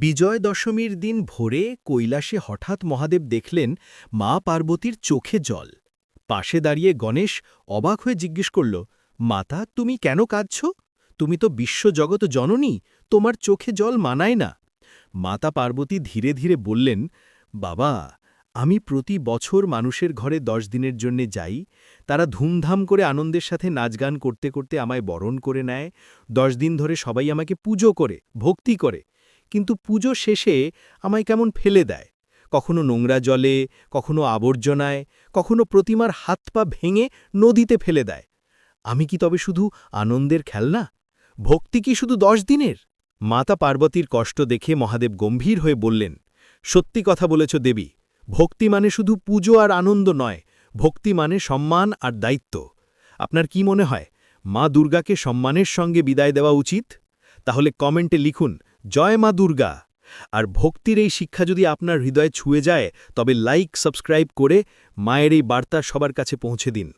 বিজয় দশমীর দিন ভোরে কৈলাসে হঠাৎ মহাদেব দেখলেন মা পার্বতীর চোখে জল। পাশে দাঁড়িয়ে গণেশ অবাক হয়ে জিজ্ঞেস করল, মাতা, তুমি কেন কাঁদছ? তুমি তো বিশ্বজগৎ জননী, তোমার চোখে জল মানায় না। মাতা পার্বতী ধীরে ধীরে বললেন, বাবা, আমি প্রতি বছর মানুষের ঘরে দশ দিনের জন্যে যাই। তারা ধুমধাম করে আনন্দের সাথে নাচগান করতে করতে আমায় বরণ করে নেয়। দশ দিন ধরে সবাই আমাকে পুজো করে, ভক্তি করে। কিন্তু পুজো শেষে আমায় কেমন ফেলে দেয়। কখনো নোংরা জলে, কখনো আবর্জনায়, কখনো প্রতিমার হাত পা ভেঙে নদীতে ফেলে দেয়। আমি কি তবে শুধু আনন্দের খেলনা? ভক্তি কি শুধু দশ দিনের? মাতা পার্বতীর কষ্ট দেখে মহাদেব গম্ভীর হয়ে বললেন, সত্যি কথা বলেছ দেবী, ভক্তি মানে শুধু পুজো আর আনন্দ নয়, ভক্তি মানে সম্মান আর দায়িত্ব। আপনার কি মনে হয়, মা দুর্গাকে সম্মানের সঙ্গে বিদায় দেওয়া উচিত? তাহলে কমেন্টে লিখুন জয় মা দুর্গা। আর ভক্তির এই শিক্ষা যদি আপনার হৃদয়ে ছুঁয়ে যায়, তবে লাইক সাবস্ক্রাইব করে মায়ের এই বার্তা সবার কাছে পৌঁছে দিন।